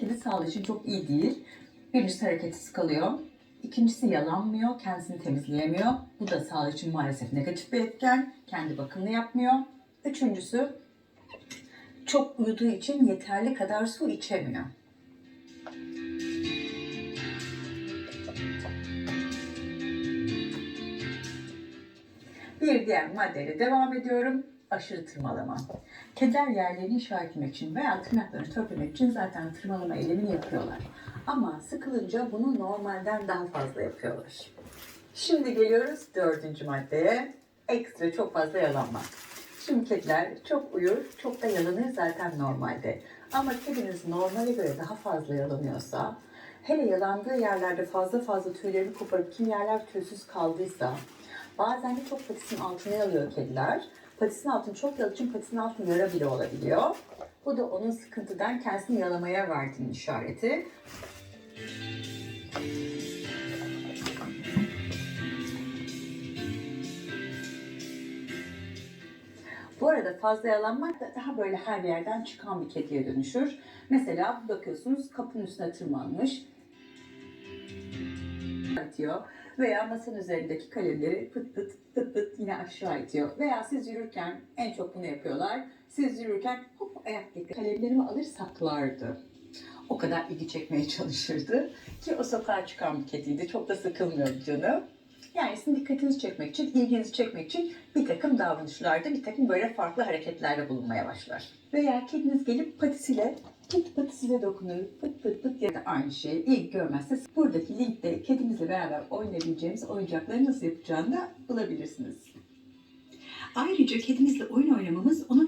kedi sağlığı için çok iyi değil. Birincisi hareketsiz kalıyor. İkincisi yalanmıyor, kendisini temizleyemiyor. Bu da sağlık için maalesef negatif bir etken. Kendi bakımını yapmıyor. Üçüncüsü çok uyuduğu için yeterli kadar su içemiyor. Bir diğer maddeyle devam ediyorum. Aşırı tırmalama. Kediler yerlerini işaret etmek için veya tırnaklarını törpülemek için zaten tırmalama eylemini yapıyorlar. Ama sıkılınca bunu normalden daha fazla yapıyorlar. Şimdi geliyoruz dördüncü maddeye. Ekstra çok fazla yalanmak. Şimdi kediler çok uyur, çok da yalanır zaten normalde. Ama kediniz normale göre daha fazla yalanıyorsa, hele yalandığı yerlerde fazla fazla tüylerini koparıp kim yerler tüysüz kaldıysa, bazen de çok patisinin altına yalıyor kediler. Patisinin altını çok yaladığı için patisinin altı yara bile olabiliyor. Bu da onun sıkıntıdan kendisini yalamaya verdiğinin işareti. Bu arada fazla yalanmak da daha böyle her yerden çıkan bir kediye dönüşür. Mesela bakıyorsunuz kapının üstüne tırmanmış, atıyor veya masanın üzerindeki kalemleri pıt pıt pıt pıt yine aşağı itiyor. Veya siz yürürken en çok bunu yapıyorlar. Siz yürürken hop ayaktaki kalemlerimi alır saklardı. O kadar ilgi çekmeye çalışırdı ki o sokağa çıkan bir kediydi. Çok da sıkılmıyordu canım. Yani sizin dikkatinizi çekmek için, ilginizi çekmek için bir takım davranışlarda, bir takım böyle farklı hareketlerde bulunmaya başlar. Veya kediniz gelip patisiyle pıt pıt size dokunuyor, pıt pıt pıt ya da aynı şey ilgi görmezse buradaki linkte kedimizle beraber oynayabileceğimiz oyuncakları nasıl yapacağını da bulabilirsiniz. Ayrıca kedimizle oyun oynamamız onun